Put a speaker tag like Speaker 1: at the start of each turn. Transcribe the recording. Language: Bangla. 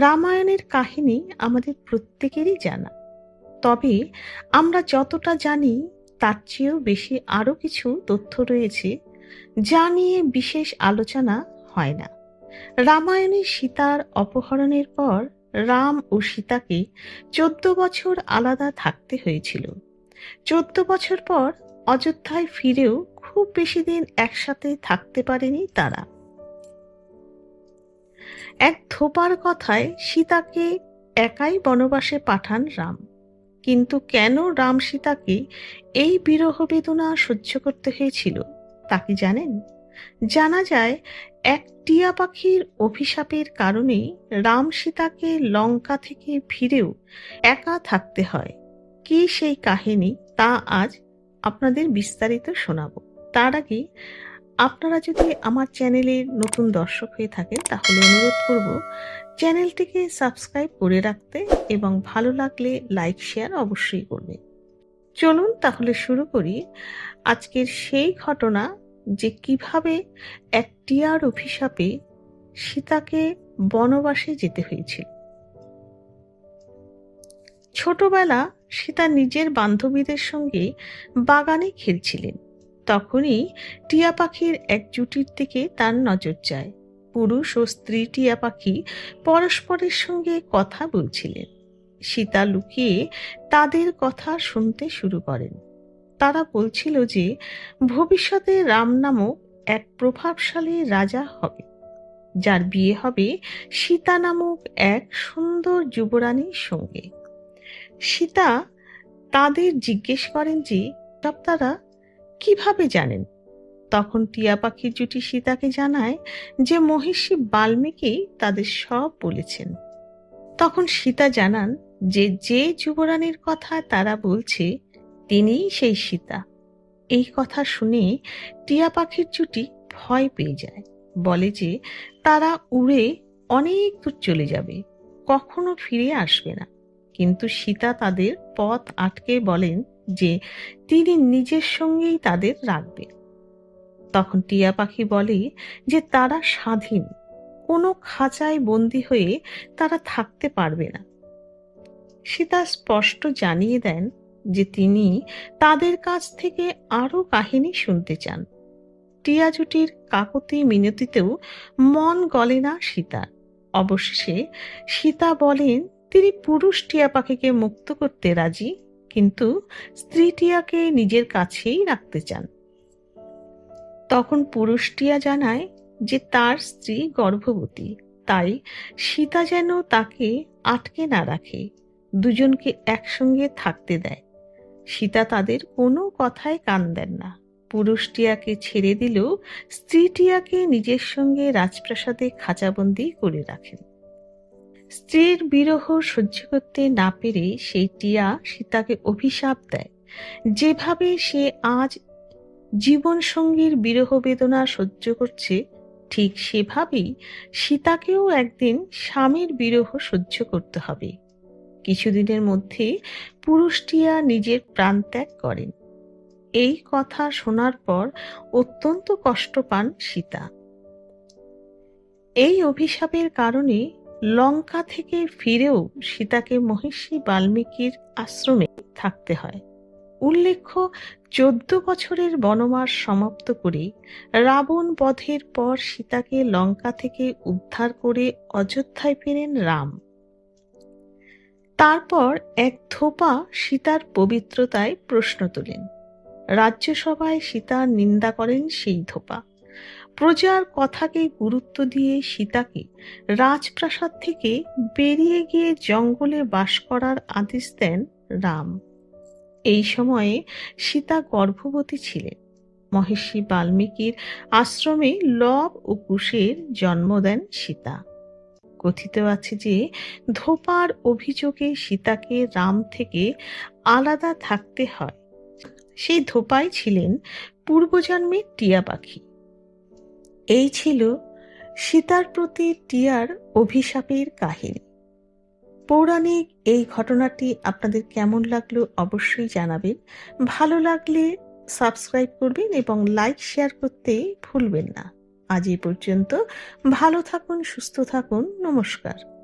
Speaker 1: রামায়ণের কাহিনী আমাদের প্রত্যেকেরই জানা। তবে আমরা যতটা জানি, তার চেয়েও বেশি আরও কিছু তথ্য রয়েছে যা নিয়ে বিশেষ আলোচনা হয় না। রামায়ণে সীতার অপহরণের পর রাম ও সীতাকে চোদ্দ বছর আলাদা থাকতে হয়েছিল। চোদ্দ বছর পর অযোধ্যায় ফিরেও খুব বেশি দিন একসাথে থাকতে পারেনি তারা। এক ধোপার কথায় সীতাকে একাই বনবাসে পাঠান রাম। কিন্তু কেন রাম সীতাকে এই বিরহ বেদনা সহ্য করতে হয়েছিল, তা কি জানেন? জানা যায়, এক টিয়া পাখির অভিশাপের কারণে রাম সীতাকে লঙ্কা থেকে ফিরেও একা থাকতে হয়। কি সেই কাহিনী, তা আজ আপনাদের বিস্তারিত শোনাবো। তার আগে আপনারা যদি আমার চ্যানেলের নতুন দর্শক হয়ে থাকেন, তাহলে অনুরোধ করব চ্যানেলটিকে সাবস্ক্রাইব করে রাখতে এবং ভালো লাগলে লাইক, শেয়ার অবশ্যই করবে। চলুন তাহলে শুরু করি। আজকের সেই ঘটনা যে কীভাবে এক টিয়ার অভিশাপে সীতাকে বনবাসে যেতে হয়েছিল। ছোটবেলা সীতা নিজের বান্ধবীদের সঙ্গে বাগানে খেলছিলেন। তখনই টিয়া পাখির এক জুটির দিকে তার নজর যায়। পুরুষ ও স্ত্রী টিয়া পাখি পরস্পরের সঙ্গে কথা বলছিলেন। সীতা লুকিয়ে তাদের কথা শুনতে শুরু করেন। তারা বলছিল যে, ভবিষ্যতে রাম নামক এক প্রভাবশালী রাজা হবে। যার বিয়ে হবে সীতা নামক এক সুন্দর যুবরানীর সঙ্গে। সীতা তাদের জিজ্ঞেস করেন যে তারা কীভাবে জানেন? তখন টিয়া পাখির জুটি সীতাকে জানায় যে মহিষী বাল্মীকি তাদের সব বলেছেন। তখন সীতা জানান যে যে যুবরানীর কথা তারা বলছে, তিনিই সেই সীতা। এই কথা শুনে টিয়া পাখির জুটি ভয় পেয়ে যায়। বলে যে, তারা উড়ে অনেক দূর চলে যাবে, কখনো ফিরে আসবে না। কিন্তু সীতা তাদের পথ আটকে বলেন যে তিনি নিজের সঙ্গেই তাদের রাখবেন তখন টিয়া পাখি বলে যে তারা স্বাধীন, কোনো খাঁচায় বন্দি হয়ে তারা থাকতে পারবে না। সীতা স্পষ্ট জানিয়ে দেন যে তিনি তাদের কাছ থেকে আরও কাহিনী শুনতে চান। টিয়া জুটির কাকতি মিনতিতেও মন গলে না সীতার অবশেষে সীতা বলেন, তিনি পুরুষ টিয়া পাখিকে মুক্ত করতে রাজি? কিন্তু স্ত্রী টিয়াকে নিজের কাছেই রাখতে চান। তখন পুরুষ টিয়া জানায় যে তার স্ত্রী গর্ভবতী, তাই সীতা যেন তাকে আটকে না রাখে, দুজনকে একসঙ্গে থাকতে দেয়। সীতা তাদের কোনো কথায় কান দেন না। পুরুষ টিয়াকে ছেড়ে দিলেও স্ত্রী টিয়াকে নিজের সঙ্গে রাজপ্রাসাদে খাঁচাবন্দি করে রাখেন। স্ত্রীর বিরহ সহ্য করতে না পেরে সেই টিয়া সীতাকে অভিশাপ দেয়। যেভাবে সে আজ জীবন সঙ্গীর বিরহ বেদনা সহ্য করছে, ঠিক সেভাবেই সীতাকেও একদিন স্বামীর বিরহ সহ্য করতে হবে। কিছুদিনের মধ্যে পুরুষটিয়া নিজের প্রাণ ত্যাগ করেন। এই কথা শোনার পর অত্যন্ত কষ্ট পান সীতা। এই অভিশাপের কারণে লঙ্কা থেকে ফিরেও সীতাকে মহিষী বাল্মীকির আশ্রমে থাকতে হয়। উল্লেখ্য, চোদ্দ বছরের বনমাস সমাপ্ত করে রাবণ বধের পর সীতাকে লঙ্কা থেকে উদ্ধার করে অযোধ্যায় ফেরেন রাম। তারপর এক থোপা সীতার পবিত্রতায় প্রশ্ন তোলেন। রাজ্যসভায় সীতার নিন্দা করেন সেই ধোপা। প্রজার কথাকে গুরুত্ব দিয়ে সীতাকে রাজপ্রাসাদ থেকে বেরিয়ে গিয়ে জঙ্গলে বাস করার আদেশ দেন রাম। এই সময়ে সীতা গর্ভবতী ছিলেন। মহের্ষি বাল্মীকির আশ্রমে লব ও কুশের জন্ম দেন সীতা। কথিত আছে যে ধোপার অভিযোগে সীতাকে রাম থেকে আলাদা থাকতে হয়। সেই ধোপাই ছিলেন পূর্বজন্মের টিয়া পাখি। এই ছিল সীতার প্রতি টিয়ার অভিশাপের কাহিনী। পৌরাণিক এই ঘটনাটি আপনাদের কেমন লাগল অবশ্যই জানাবেন। ভালো লাগলে সাবস্ক্রাইব করবেন এবং লাইক, শেয়ার করতে ভুলবেন না। আজ এই পর্যন্ত ভালো থাকুন, সুস্থ থাকুন। নমস্কার।